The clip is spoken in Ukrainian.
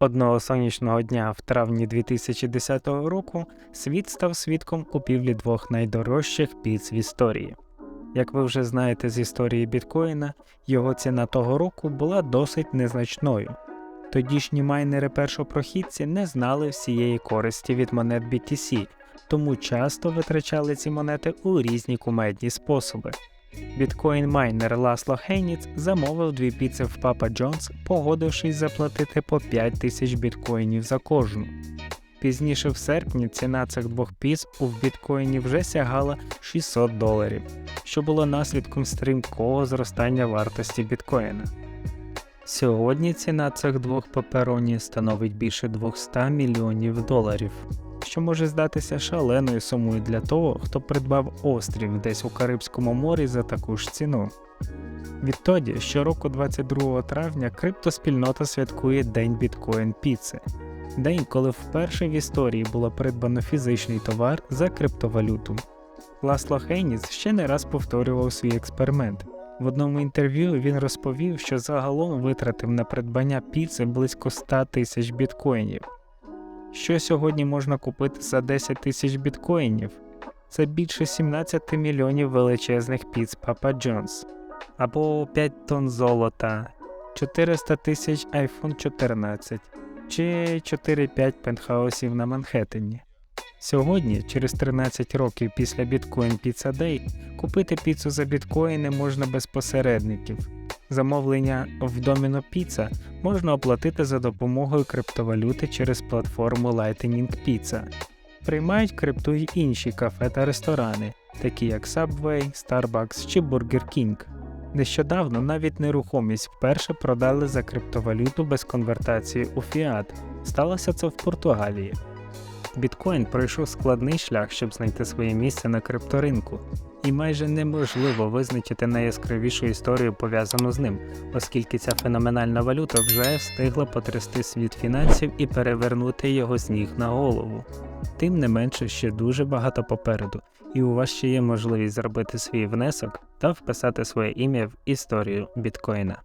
Одного сонячного дня в травні 2010 року світ став свідком купівлі двох найдорожчих піц в історії. Як ви вже знаєте з історії біткоїна, його ціна того року була досить незначною. Тодішні майнери першопрохідці не знали всієї користі від монет BTC, тому часто витрачали ці монети у різні кумедні способи. Біткоін-майнер Ласло Хейніц замовив дві піци в Папа Джонс, погодившись заплатити по 5 тисяч біткоїнів за кожну. Пізніше в серпні ціна цих двох піц у біткоїні вже сягала 600 доларів, що було наслідком стрімкого зростання вартості біткоїна. Сьогодні ціна цих двох папероні становить більше 200 мільйонів доларів, що може здатися шаленою сумою для того, хто придбав острів десь у Карибському морі за таку ж ціну. Відтоді, щороку 22 травня криптоспільнота святкує День біткоін піци, день, коли вперше в історії було придбано фізичний товар за криптовалюту. Ласло Хейніс ще не раз повторював свій експеримент. В одному інтерв'ю він розповів, що загалом витратив на придбання піци близько 100 тисяч біткоїнів. Що сьогодні можна купити за 10 тисяч біткоїнів? Це більше 17 мільйонів величезних піц Папа Джонс, або 5 тонн золота, 400 тисяч iPhone 14 чи 4-5 пентхаусів на Манхеттені. Сьогодні, через 13 років після Bitcoin Pizza Day, купити піцу за біткоїни можна без посередників. Замовлення в Domino Pizza можна оплатити за допомогою криптовалюти через платформу Lightning Pizza. Приймають крипту й інші кафе та ресторани, такі як Subway, Starbucks чи Burger King. Нещодавно навіть нерухомість вперше продали за криптовалюту без конвертації у фіат. Сталося це в Португалії. Біткоін пройшов складний шлях, щоб знайти своє місце на крипторинку, і майже неможливо визначити найяскравішу історію пов'язану з ним, оскільки ця феноменальна валюта вже встигла потрясти світ фінансів і перевернути його з ніг на голову. Тим не менше, ще дуже багато попереду, і у вас ще є можливість зробити свій внесок та вписати своє ім'я в історію біткоїна.